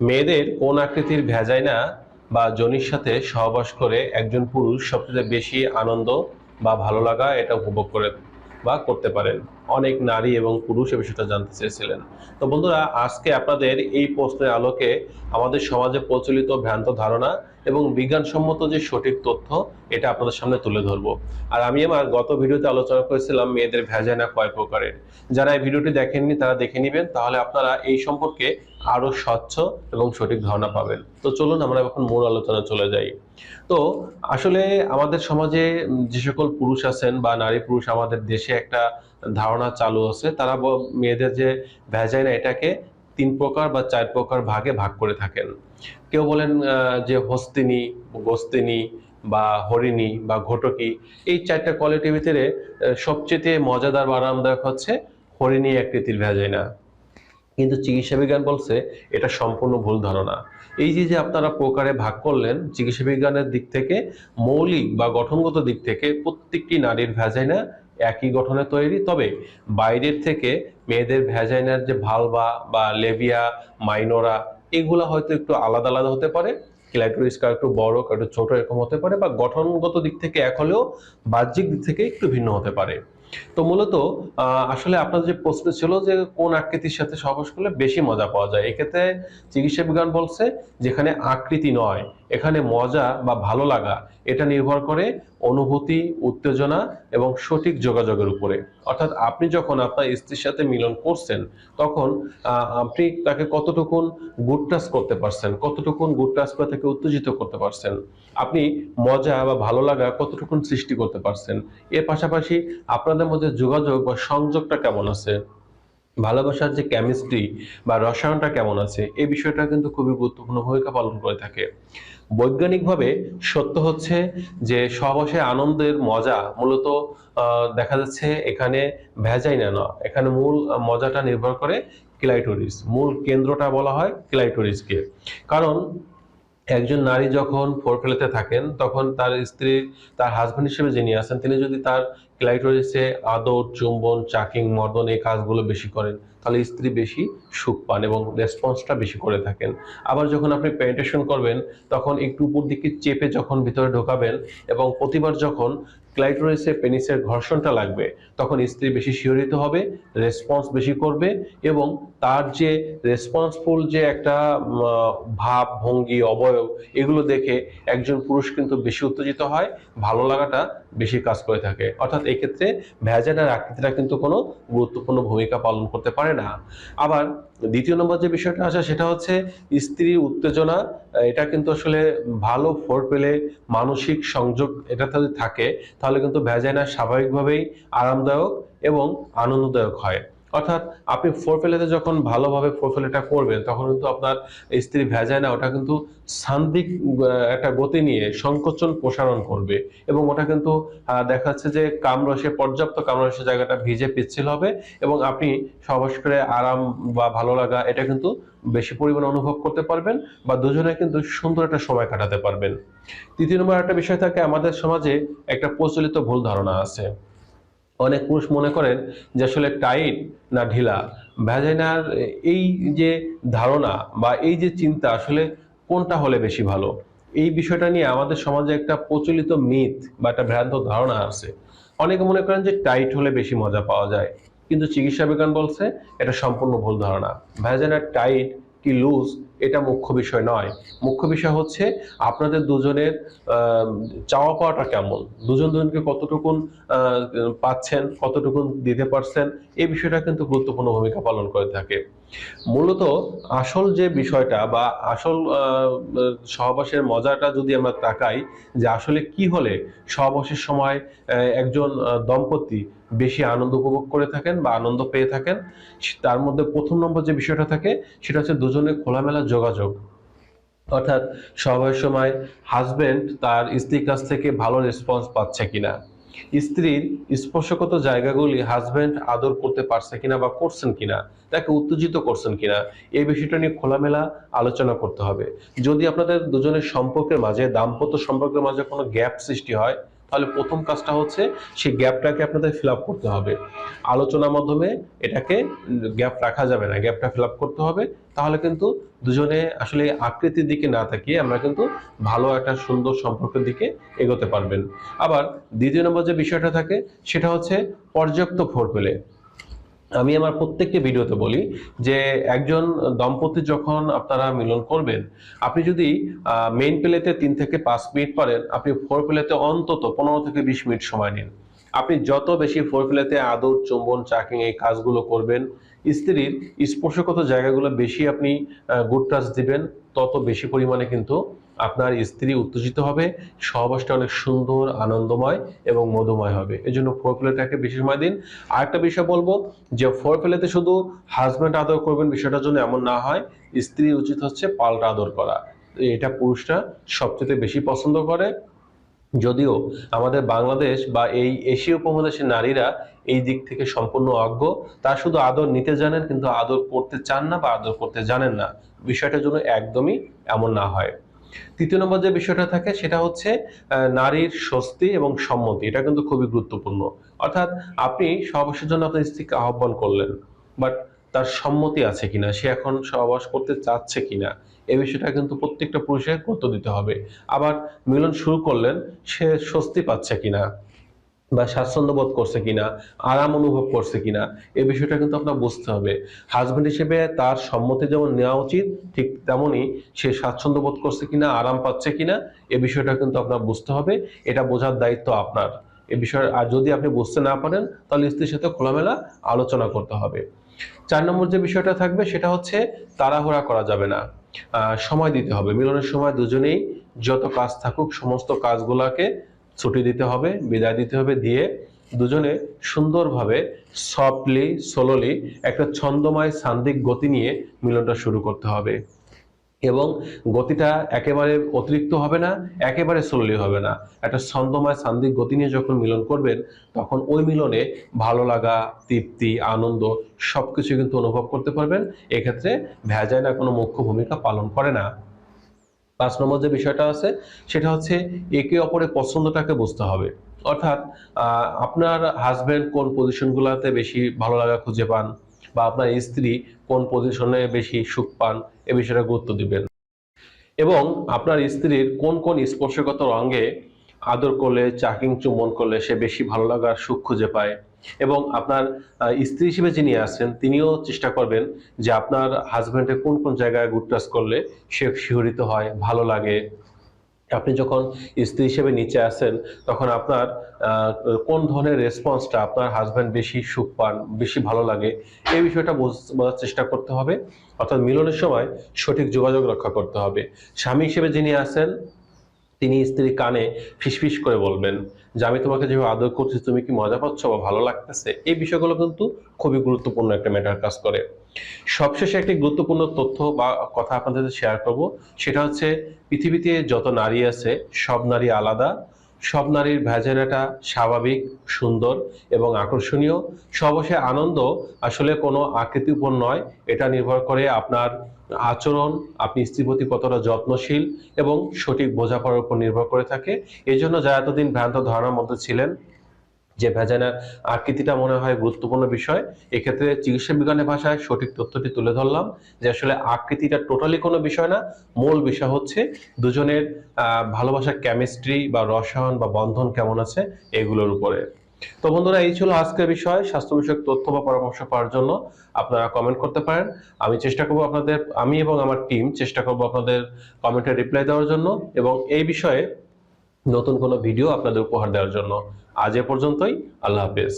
মেয়েদের কোন আকৃতির ভ্যাজাইনা বা যোনির সাথে সহবাস করে একজন পুরুষ সবচেয়ে বেশি আনন্দ বা ভালো লাগা এটা উপভোগ করে বা করতে পারেন। অনেক নারী এবং পুরুষ এ বিষয়টা জানতে চেয়েছিলেন। তো বন্ধুরা, আজকে আপনাদের এই প্রশ্নের আলোকে আমাদের সমাজে প্রচলিত ভ্রান্ত ধারণা এবং বিজ্ঞানসম্মত যে সঠিক তথ্য, এটা আপনাদের সামনে তুলে ধরবো। আর আমি আমার গত ভিডিওতে আলোচনা করেছিলাম মেয়েদের ভ্যাজাইনা কয় প্রকারের। যারা এই ভিডিওটি দেখেননি, তারা দেখে নেবেন। তাহলে আপনারা এই সম্পর্কে আরও স্বচ্ছ এবং সঠিক ধারণা পাবেন। তো চলুন আমরা এখন মূল আলোচনা চলে যাই। তো আসলে আমাদের সমাজে যে সকল পুরুষ আছেন বা নারী পুরুষ আমাদের দেশে একটা ধারণা চালু আছে, তারা মেয়েদের যে ভ্যাজাইনা এটাকে তিন প্রকার বা চার প্রকার ভাগে ভাগ করে থাকেন। কেউ বলেন যে হস্তিনী, গোস্তিনী বা হরিণী বা ঘটকি, এই চারটা কোয়ালিটির ভিতরে সবচেয়ে মজাদার বা আরামদায়ক হচ্ছে হরিণী আকৃতির ভ্যাজাইনা কিন্তু চিকিৎসা বিজ্ঞান বলছে এটা সম্পূর্ণ ভুল ধারণা। এই যে যে আপনারা প্রকারে ভাগ করলেন, চিকিৎসা বিজ্ঞানের দিক থেকে, মৌলিক বা গঠনগত দিক থেকে প্রত্যেকটি নারীর ভ্যাজাইনা একই গঠনে তৈরি। তবে বাইরের থেকে মেয়েদের ভ্যাজাইনার যে ভালভা বা লেভিয়া, মাইনোরা, এগুলো হয়তো একটু আলাদা আলাদা হতে পারে। ক্লাইটোরিসটা একটু বড় একটু ছোট এরকম হতে পারে বা গঠনগত দিক থেকে এক হলেও বাহ্যিক দিক থেকে একটু ভিন্ন হতে পারে। তো মূলত আসলে আপনার যে প্রশ্ন ছিল যে কোন আকৃতির সাথে সহবাস করলে বেশি মজা পাওয়া যায়, এক্ষেত্রে চিকিৎসা বিজ্ঞান বলছে যেখানে আকৃতি নয় এখানে মজা বা ভালো লাগা, এটা নির্ভর করে অনুভূতি, উত্তেজনা এবং সঠিক যোগাযোগের উপরে। অর্থাৎ আপনি যখন আপনার স্ত্রীর সাথে মিলন করছেন, তখন আপনি তাকে কতটুকুন গুড টাচ করতে পারছেন, কতটুকুন গুড টাচ করে তাকে উত্তেজিত করতে পারছেন, আপনি মজা বা ভালো লাগা কতটুকুন সৃষ্টি করতে পারছেন, এর পাশাপাশি আপনাদের মধ্যে যোগাযোগ বা সংযোগটা কেমন আছে? ভালোবাসার যে কেমিস্ট্রি বা রসায়নটা কেমন আছে, এই বিষয়টা কিন্তু খুবই গুরুত্বপূর্ণ ভূমিকা পালন করে থাকে। বৈজ্ঞানিকভাবে সত্য হচ্ছে যে সহবাসে আনন্দের মজা মূলত দেখা যাচ্ছে এখানে ভেজাইনা না এখানে মূল মজাটা নির্ভর করে ক্লাইটোরিস মূল কেন্দ্রটা বলা হয় ক্লাইটোরিসকে কারণ একজন নারী যখন ফোর ফেলেতে থাকেন, তখন তার স্ত্রী, তার হাজব্যান্ড হিসেবে যিনি আছেন, তিনি যদি তার ক্লাইটোরিসে আদর চুম্বন চাকিং মর্দন এই কাজগুলো বেশি করেন। তাহলে স্ত্রী বেশি সুখ পান এবং রেসপন্সটা বেশি করে থাকেন। আবার যখন আপনি পেনিটেশন করবেন, তখন একটু উপর দিকে চেপে যখন ভিতরে ঢোকাবেন এবং প্রতিবার যখন ক্লাইটোরিসে পেনিসের ঘর্ষণটা লাগবে, তখন স্ত্রী বেশি শিহরিত হবে রেসপন্স বেশি করবে এবং তার যে রেসপন্সফুল যে একটা ভাব, ভঙ্গি, অবয়ব, এগুলো দেখে একজন পুরুষ কিন্তু বেশি উত্তেজিত হয়, ভালো লাগাটা বেশি কাজ করে থাকে। অর্থাৎ এক্ষেত্রে ক্ষেত্রে ভ্যাজানার আকৃতিটা কিন্তু কোনো গুরুত্বপূর্ণ ভূমিকা পালন করতে পারে না। আবার দ্বিতীয় নম্বর যে বিষয়টা আছে সেটা হচ্ছে স্ত্রী উত্তেজনা। এটা কিন্তু আসলে ভালো ফোর পেলে মানসিক সংযোগ এটা যদি থাকে, তাহলে কিন্তু ভ্যাজাইনা স্বাভাবিকভাবেই আরামদায়ক এবং আনন্দদায়ক হয়। অর্থাৎ আপনি ফোর ফেলেতে যখন ভালোভাবে ফোর ফেলেটা করবেন, তখন কিন্তু আপনার স্ত্রী ভ্যাজাইনা ওটা কিন্তু সান্দিক একটা গতি নিয়ে সংকোচন প্রসারণ করবে এবং ওটা কিন্তু দেখা যাচ্ছে যে কামরসে, পর্যাপ্ত কামরসে জায়গাটা ভিজে পিচ্ছিল হবে এবং আপনি সহবাস করে আরাম বা ভালো লাগা, এটা কিন্তু বেশি পরিমাণে অনুভব করতে পারবেন বা দুজনে কিন্তু সুন্দর একটা সময় কাটাতে পারবেন। তৃতীয় নম্বর একটা বিষয় থাকে, আমাদের সমাজে একটা প্রচলিত ভুল ধারণা আছে। অনেক পুরুষ মনে করেন যে আসলে টাইট না ঢিলা। ভ্যাজাইনার এই যে ধারণা বা এই যে চিন্তা আসলে কোনটা হলে বেশি ভালো? এই বিষয়টা নিয়ে আমাদের সমাজে একটা প্রচলিত মিথ বা একটা ভ্রান্ত ধারণা আছে। অনেকে মনে করেন যে টাইট হলে বেশি মজা পাওয়া যায়। কিন্তু চিকিৎসা বিজ্ঞান বলছে এটা সম্পূর্ণ ভুল ধারণা। ভ্যাজাইনার টাইট কি লুজ এটা মুখ্য বিষয় নয়। মুখ্য বিষয় হচ্ছে আপনাদের দুজনের চাওয়া পাওয়াটা কেমন? দুজন দুজনকে কতটুকুন পাচ্ছেন, কতটুকুন দিতে পারছেন এই বিষয়টা কিন্তু গুরুত্বপূর্ণ ভূমিকা পালন করে থাকে। মূলত আসল যে বিষয়টা বা আসল সহবাসের মজাটা যদি আমরা তাকাই, যে আসলে কি হলে সহবাসের সময় একজন দম্পতি বেশি আনন্দ উপভোগ করে থাকেন বা আনন্দ পেয়ে থাকেন, তার মধ্যে প্রথম নম্বর যে বিষয়টা থাকে, সেটা হচ্ছে দুজনের খোলামেলা যোগাযোগ। অর্থাৎ সবার সময় হাজবেন্ড তার স্ত্রীর কাছ থেকে ভালো রেসপন্স পাচ্ছে কিনা। স্ত্রীর স্পর্শগত জায়গাগুলি হাজবেন্ড আদর করতে পারছে কিনা বা করছেন কিনা, তাকে উত্তেজিত করছেন কিনা, এই বিষয়টা নিয়ে খোলামেলা আলোচনা করতে হবে। যদি আপনাদের দুজনের সম্পর্কের মাঝে, দাম্পত্য সম্পর্কের মাঝে কোনো গ্যাপ সৃষ্টি হয় তাহলে প্রথম কাজটা হচ্ছে সেই গ্যাপটাকে আপনাদের ফিল করতে হবে। আলোচনার মাধ্যমে এটাকে গ্যাপ রাখা যাবে না, গ্যাপটা ফিল করতে হবে। তাহলে কিন্তু দুজনে আসলে আকৃতির দিকে না তাকিয়ে আমরা কিন্তু ভালো একটা সুন্দর সম্পর্কের দিকে এগোতে পারবেন। আবার দ্বিতীয় নম্বর যে বিষয়টা থাকে, সেটা হচ্ছে পর্যাপ্ত ফোর পেলে আমি আমার প্রত্যেকটি ভিডিওতে বলি যে একজন দম্পতি যখন আপনারা মিলন করবেন, আপনি যদি মেইন প্লেতে তিন থেকে পাঁচ মিনিট পারেন, আপনি ফোর প্লেতে অন্তত পনেরো থেকে বিশ মিনিট সময় নিন। আপনি যত বেশি ফোর প্লেতে আদর, চুম্বন, চাকিং এই কাজগুলো করবেন, স্ত্রীর স্পর্শগত জায়গাগুলো বেশি আপনি গুড টাচ দিবেন, তত বেশি পরিমাণে কিন্তু আপনার স্ত্রী উত্তেজিত হবে, সহবাসটা অনেক সুন্দর, আনন্দময় এবং মধুময় হবে। এই জন্য ফোর প্লেটাকে বেশি সময় দিন? আরেকটা বিষয় বলব যে ফোর প্লেতে শুধু হাজব্যান্ড আদর করবেন বিষয়টার জন্য এমন না হয়, স্ত্রী উচিত হচ্ছে পাল্টা আদর করা। এটা পুরুষরা সবচেয়ে বেশি পছন্দ করে। যদিও আমাদের বাংলাদেশ বা এই এশীয় উপমহাদেশের নারীরা এই দিক থেকে সম্পূর্ণ অজ্ঞ, তারা শুধু আদর নিতে জানেন, কিন্তু আদর করতে চান না বা আদর করতে জানেন না। বিষয়টার জন্য একদমই এমন না হয়। তৃতীয় নম্বর যে বিষয়টা থাকে সেটা হচ্ছে নারীর স্বস্তি এবং সম্মতি। এটা কিন্তু খুবই গুরুত্বপূর্ণ। অর্থাৎ আপনি সহবাসের জন্য আপনার স্ত্রীকে আহ্বান করলেন বাট তার সম্মতি আছে কিনা, সে এখন সহবাস করতে চাচ্ছে কিনা এই বিষয়টা কিন্তু প্রত্যেকটা পুরুষের গুরুত্ব দিতে হবে। আবার মিলন শুরু করলেন, সে স্বস্তি পাচ্ছে কিনা বা স্বাচ্ছন্দ্য বোধ করছে কিনা, আরাম অনুভব করছে কিনা, এ বিষয়টা কিন্তু আপনার বুঝতে হবে। হাজবেন্ড হিসেবে তার সম্মতি যেমন নেওয়া উচিত, ঠিক তেমনই সে স্বাচ্ছন্দ্য বোধ করছে কিনা, আরাম পাচ্ছে কিনা, এ বিষয়টা কিন্তু আপনার বুঝতে হবে। এটা বোঝার দায়িত্ব আপনার। এ বিষয়ে আর যদি আপনি বুঝতে না পারেন, তাহলে স্ত্রীর সাথে খোলামেলা আলোচনা করতে হবে। চার নম্বর যে বিষয়টা থাকবে, সেটা হচ্ছে তাড়াহুড়া করা যাবে না। সময় দিতে হবে। মিলনের সময় দুজনেই যত কাজ থাকুক, সমস্ত কাজগুলোকে ছুটি দিতে হবে, বিদায় দিতে হবে, দিয়ে দুজনে সুন্দরভাবে সফটলি সোলোলি একটা ছন্দময় সান্দিক গতি নিয়ে মিলনটা শুরু করতে হবে। এবং গতিটা একেবারে অতিরিক্ত হবে না, একেবারে স্লোলি হবে না। একটা ছন্দময় সান্দিক গতি নিয়ে যখন মিলন করবেন, তখন ওই মিলনে ভালো লাগা, তৃপ্তি, আনন্দ সবকিছু কিন্তু অনুভব করতে পারবেন। এক্ষেত্রে ভেজাইনা কোনো মুখ্য ভূমিকা পালন করে না। পাঁচ নম্বর যে বিষয়টা আছে, সেটা হচ্ছে একে অপরের পছন্দটাকে বুঝতে হবে। অর্থাৎ আপনার হাজবেন্ড কোন পজিশনগুলোতে বেশি ভালো লাগা খুঁজে পান বা আপনার স্ত্রী কোন পজিশনে বেশি সুখ পান, এ বিষয়টা গুরুত্ব দিবেন। এবং আপনার স্ত্রীর কোন কোন স্পর্শগত অঙ্গে আদর করলে, চাকিং চুম্বন করলে সে বেশি ভালো লাগার সুখ খুঁজে পায় এবং আপনার স্ত্রী হিসেবে যিনি আছেন, তিনিও চেষ্টা করবেন যে আপনার হাজবেন্ডের কোন কোন জায়গায় গুড টাচ করলে সে শিহরিত হয়, ভালো লাগে। আপনি যখন স্ত্রী হিসেবে নিচে আসেন তখন আপনার কোন ধরনের রেসপন্সটা আপনার হাজব্যান্ড বেশি সুখ পান, বেশি ভালো লাগে, এই বিষয়টা বোঝার চেষ্টা করতে হবে। অর্থাৎ মিলনের সময় সঠিক যোগাযোগ রক্ষা করতে হবে। স্বামী হিসেবে যিনি আছেন, তিনি স্ত্রী কানে ফিসফিস করে বলবেন যে আমি তোমাকে যেভাবে আদর করছি, তুমি কি মজা পাচ্ছ বা ভালো লাগতেছে? এই বিষয়গুলো কিন্তু খুবই গুরুত্বপূর্ণ একটা ম্যাটার কাজ করে। সবশেষে একটি গুরুত্বপূর্ণ তথ্য বা কথা আপনাদের সাথে শেয়ার করব। সেটা হচ্ছে, পৃথিবীতে যত নারী আছে, সব নারী আলাদা। সব নারীর ভ্যাজেনাটা স্বাভাবিক, সুন্দর এবং আকর্ষণীয়। সবশে আনন্দ আসলে কোনো আকৃতির উপর নয়। এটা নির্ভর করে আপনার আচরণ, আপনি স্ত্রীর প্রতি কতটা যত্নশীল এবং সঠিক বোঝাপড়ার উপর নির্ভর করে থাকে। এই জন্য যারা এতদিন ভ্রান্ত ধারণার মধ্যে ছিলেন যে ভেজানার আকৃতিটা মনে হয় গুরুত্বপূর্ণ বিষয়, এক্ষেত্রে চিকিৎসা বিজ্ঞানের ভাষায় সঠিক তথ্যটি তুলে ধরলাম যে আসলে আকৃতিটা টোটালি কোনো বিষয় না, মূল বিষয় হচ্ছে দুজনের ভালোবাসার কেমিস্ট্রি বা রসায়ন বা বন্ধন কেমন আছে, এগুলোর উপরে। তো বন্ধুরা, এই ছিল আজকের বিষয়। স্বাস্থ্য বিষয়ক তথ্য বা পরামর্শ পাওয়ার জন্য আপনারা কমেন্ট করতে পারেন। আমি চেষ্টা করব আপনাদের, আমি এবং আমার টিম চেষ্টা করব আপনাদের কমেন্টে রিপ্লাই দেওয়ার জন্য এবং এই বিষয়ে নতুন কোনো ভিডিও আপনাদের উপহার দেওয়ার জন্য। আজ এ পর্যন্তই, আল্লাহ হাফেজ।